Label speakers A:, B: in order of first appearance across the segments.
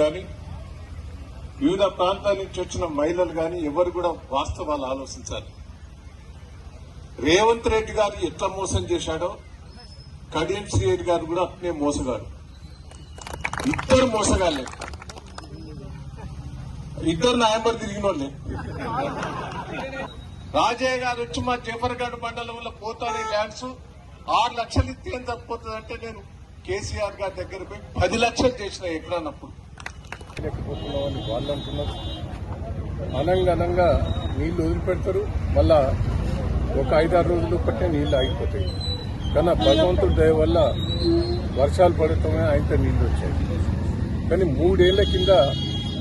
A: కానీ వివిధ ప్రాంతాల నుంచి వచ్చిన మహిళలు కానీ ఎవరు కూడా వాస్తవాలు ఆలోచించాలి. రేవంత్ రెడ్డి గారు ఎట్లా మోసం చేశాడో కడియం శ్రీరెడ్డి గారు కూడా అట్నే మోసగాడు. ఇద్దరు మోసగాళ్ళే. ఇద్దరు నాయంబర్ తిరిగిన వాళ్ళే రాజయ్య గారు వచ్చి మా జఫర్గఢ్ మండలంలో పోతాడు ల్యాండ్స్ ఆరు లక్షలు ఇస్తే ఏం తప్పిపోతుందంటే నేను కేసీఆర్ గారి దగ్గర పోయి పది లక్షలు చేసిన ఎకరానప్పుడు.
B: లేకపోతున్నామని వాళ్ళు అంటున్నారు. అనంగా అనంగా నీళ్ళు వదిలిపెడతారు. మళ్ళా ఒక ఐదారు రోజులు పట్టే నీళ్ళు ఆగిపోతాయి. కానీ భగవంతుడి దయ వల్ల వర్షాలు పడటమే ఆయనతో నీళ్ళు వచ్చాయి. కానీ మూడేళ్ళ కింద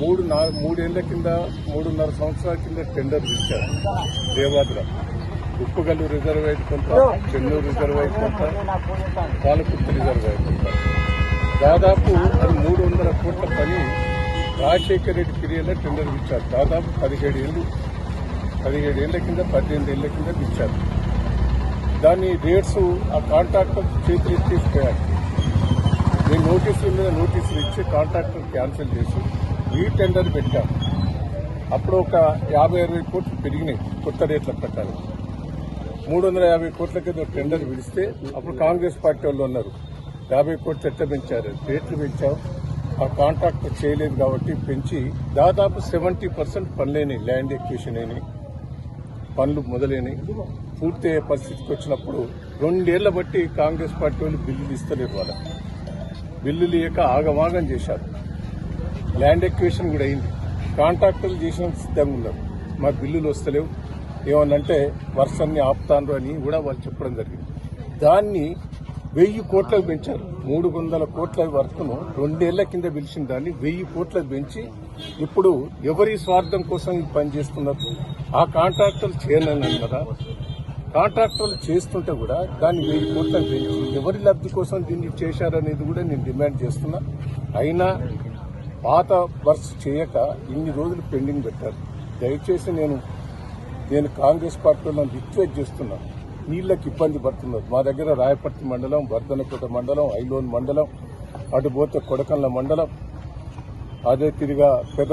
B: మూడు నా మూడేళ్ళ కింద మూడున్నర సంవత్సరాల కింద టెండర్ ఇచ్చారు దేవాద్ర. ఉప్పుగల్లు రిజర్వేర్ కొంత చెన్నూరు రిజర్వేర్ కొంత పాలకుర్తి రిజర్వేర్ కొంత. దాదాపు అది మూడు వందల కోట్ల పని రాజశేఖర రెడ్డి పీరియడ్లో టెండర్ ఇచ్చారు. దాదాపు పదిహేడు ఏళ్ళు పదిహేడు ఏళ్ళ కింద పద్దెనిమిది ఏళ్ళ కింద ఇచ్చారు. దాని రేట్స్ ఆ కాంట్రాక్టర్ చేతులు ఇచ్చేసిపోయారు నేను నోటీసుల మీద నోటీసులు ఇచ్చి కాంట్రాక్టర్ క్యాన్సిల్ చేసి ఈ టెండర్ పెట్టాం అప్పుడు ఒక యాభై అరవై కోట్లు పెరిగినాయి కొత్త రేట్ల ప్రకారం. మూడు వందల యాభై కోట్ల కింద టెండర్ విడిస్తే అప్పుడు కాంగ్రెస్ పార్టీ వాళ్ళు ఉన్నారు యాభై కోట్లు ఎట్లా పెంచారు? రేట్లు పెంచాం ఆ చేయలేదు కాబట్టి పెంచి దాదాపు సెవెంటీ పర్సెంట్ పనులేని ల్యాండ్ ఎక్విషన్ అయినాయి పనులు మొదలైనవి పూర్తి అయ్యే పరిస్థితికి వచ్చినప్పుడు రెండేళ్ళ బట్టి కాంగ్రెస్ పార్టీ వాళ్ళు బిల్లులు ఇస్తలేరు వాళ్ళ బిల్లులు ఇయ్యక ఆగమాగం చేశారు. ల్యాండ్ ఎక్వేషన్ కూడా అయింది. కాంట్రాక్టర్లు చేసిన సిద్ధంగా ఉన్నారు. మా బిల్లులు వస్తలేవు. ఏమనంటే వర్షాన్ని ఆపుతాను అని కూడా వాళ్ళు చెప్పడం జరిగింది. దాన్ని వెయ్యి కోట్లకు పెంచారు. మూడు వందల కోట్ల వర్క్ను రెండేళ్ళ కింద పిలిచిన దాన్ని వెయ్యి కోట్లకు పెంచి ఇప్పుడు ఎవరి స్వార్థం కోసం ఈ పని చేస్తున్నారు ఆ కాంట్రాక్టర్లు చేయనన్నారు కదా. కాంట్రాక్టర్లు చేస్తుంటే కూడా దాన్ని వెయ్యి కోట్లకు పెంచి ఎవరి లబ్ధి కోసం దీన్ని చేశారనేది కూడా నేను డిమాండ్ చేస్తున్నా. అయినా పాత వర్క్స్ చేయక ఇన్ని రోజులు పెండింగ్ పెట్టారు. దయచేసి నేను నేను కాంగ్రెస్ పార్టీలో రిక్వెస్ట్ చేస్తున్నాను నీళ్ళకి ఇబ్బంది పడుతున్నారు. మా దగ్గర రాయపర్తి మండలం వర్ధనకోట మండలం ఐలోన్ మండలం అటు పోతే కొడకన్ల మండలం అదే తిరిగా పెద్ద